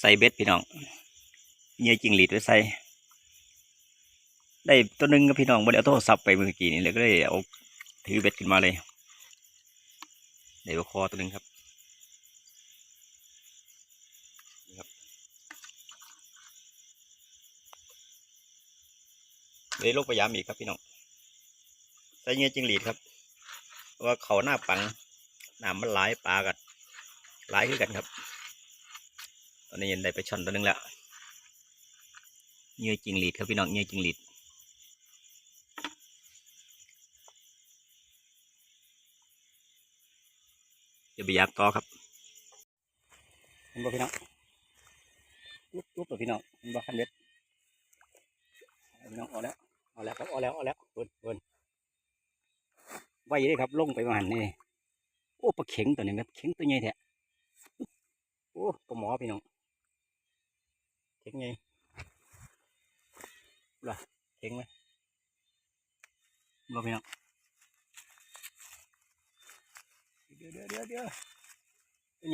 ใส่เบ็ดพี่น้องเหยื่อจิงหรีดไว้ใส่ได้ตัวหนึ่งกับพี่น้องบ่ได้เอาโทรศัพท์ไปเมื่อกี้นี่เลยก็เลยเอาถือเบ็ดขึ้นมาเลยได้ปลาคอตัวหนึ่งครับเลยลงพยายามอีกครับพี่น้องใส่เหยื่อจิงหรีดครับ ว่าเขาหน้าปังน้ำมันหลายปลากัดหลายขึ้นกันครับ ตอนนี้ยังได้ไปช่อนตัวนึงแล้วเหยื่อจิงหรีดครับพี่น้องเหยื่อจิงหรีดจะไปยับต่อครับเห็นบ่พี่น้องลุกลุกตัวพี่น้องเห็นบ่คันเบ็ดพี่น้องเอาแล้วเอาแล้วครับเอาแล้วเอาแล้วเพิ่นเพิ่นไว้เลยครับลงไปประมาหันนี่โอ้ปลาเข็งตัวนี้ครับเข็งตัวใหญ่แท้โอ้ปลาหมอพี่น้อง เข็งใหญ่ล่ะเข็งไหมบ่พี่น้องเดี๋ยวเดี๋ยวเดี๋ยวเดี๋ยวเป็น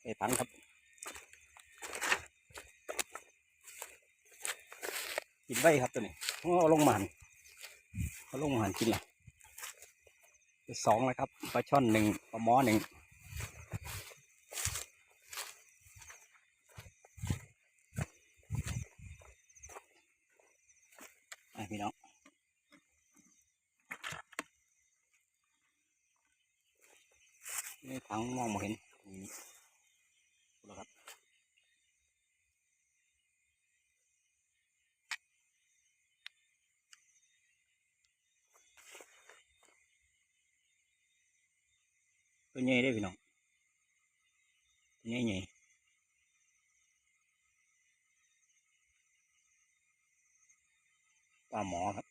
ไงเด้อพี่น้องล่ะเข็งไงปลาหมอปลาหมอดูครับปลาหมอใหญ่อ๋อเราไปติดไปทิ้งพี่น้องไปตังครับ กินไว้ครับตัวนี้เอาลงมาหันเอาลงมาหันกินละสองแล้วครับปลาช่อนหนึ่งปลาหม้อหนึ่งไปพี่น้องนี่ถังมองไม่เห็นนี่ดูแล้วครับ ตัวใหญ่ได้พี่น้องตัวใหญ่ใหญ่ปลาหมอครับ